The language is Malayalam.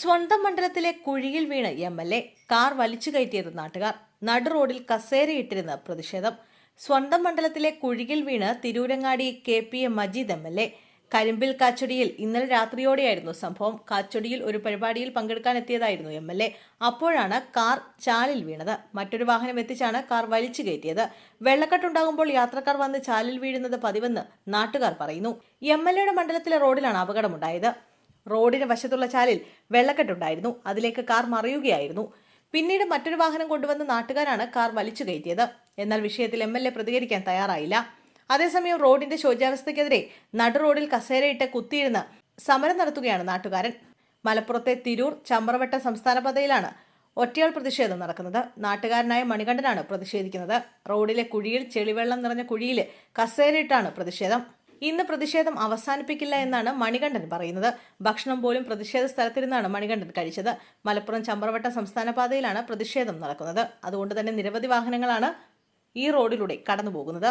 സ്വന്തം മണ്ഡലത്തിലെ കുഴിയിൽ വീണ് എം എൽ എ കാർ വലിച്ചു കയറ്റിയത് നാട്ടുകാർ. നടു റോഡിൽ കസേരയിട്ടിരുന്ന പ്രതിഷേധം. സ്വന്തം മണ്ഡലത്തിലെ കുഴിയിൽ വീണ് Tirurangadi K P A Majeed M L A. കരിമ്പിൽ കാച്ചൊടിയിൽ ഇന്നലെ രാത്രിയോടെയായിരുന്നു സംഭവം. കാച്ചൊടിയിൽ ഒരു പരിപാടിയിൽ പങ്കെടുക്കാൻ എത്തിയതായിരുന്നു എം എൽ എ. അപ്പോഴാണ് കാർ ചാലിൽ വീണത്. മറ്റൊരു വാഹനം എത്തിച്ചാണ് കാർ വലിച്ചു കയറ്റിയത്. വെള്ളക്കെട്ടുണ്ടാകുമ്പോൾ യാത്രക്കാർ വന്ന് ചാലിൽ വീഴുന്നത് പതിവെന്ന് നാട്ടുകാർ പറയുന്നു. എം എൽ എയുടെ മണ്ഡലത്തിലെ റോഡിലാണ് അപകടമുണ്ടായത്. റോഡിന് വശത്തുള്ള ചാലിൽ വെള്ളക്കെട്ടുണ്ടായിരുന്നു. അതിലേക്ക് കാർ മറിയുകയായിരുന്നു. പിന്നീട് മറ്റൊരു വാഹനം കൊണ്ടുവന്ന നാട്ടുകാരാണ് കാർ വലിച്ചു കയറ്റിയത്. എന്നാൽ വിഷയത്തിൽ എം എൽ എ പ്രതികരിക്കാൻ തയ്യാറായില്ല. അതേസമയം റോഡിന്റെ ശോചാവസ്ഥയ്ക്കെതിരെ നടു റോഡിൽ കസേരയിട്ട് കുത്തിയിരുന്ന് സമരം നടത്തുകയാണ് നാട്ടുകാരൻ. മലപ്പുറത്തെ തിരൂർ ചമ്പറവട്ട സംസ്ഥാന പാതയിലാണ് ഒറ്റയാൾ പ്രതിഷേധം നടക്കുന്നത്. നാട്ടുകാരനായ മണികണ്ഠനാണ് പ്രതിഷേധിക്കുന്നത്. റോഡിലെ കുഴിയിൽ ചെളിവെള്ളം നിറഞ്ഞ കുഴിയിൽ കസേരയിട്ടാണ് പ്രതിഷേധം. ഇന്ന് പ്രതിഷേധം അവസാനിപ്പിക്കില്ല എന്നാണ് മണികണ്ഠൻ പറയുന്നത്. ഭക്ഷണം പോലും പ്രതിഷേധ സ്ഥലത്തിരുന്നാണ് മണികണ്ഠൻ കഴിച്ചത്. മലപ്പുറം ചമ്പ്രവട്ടം സംസ്ഥാന പാതയിലാണ് പ്രതിഷേധം നടക്കുന്നത്. അതുകൊണ്ട് തന്നെ നിരവധി വാഹനങ്ങളാണ് ഈ റോഡിലൂടെ കടന്നു പോകുന്നത്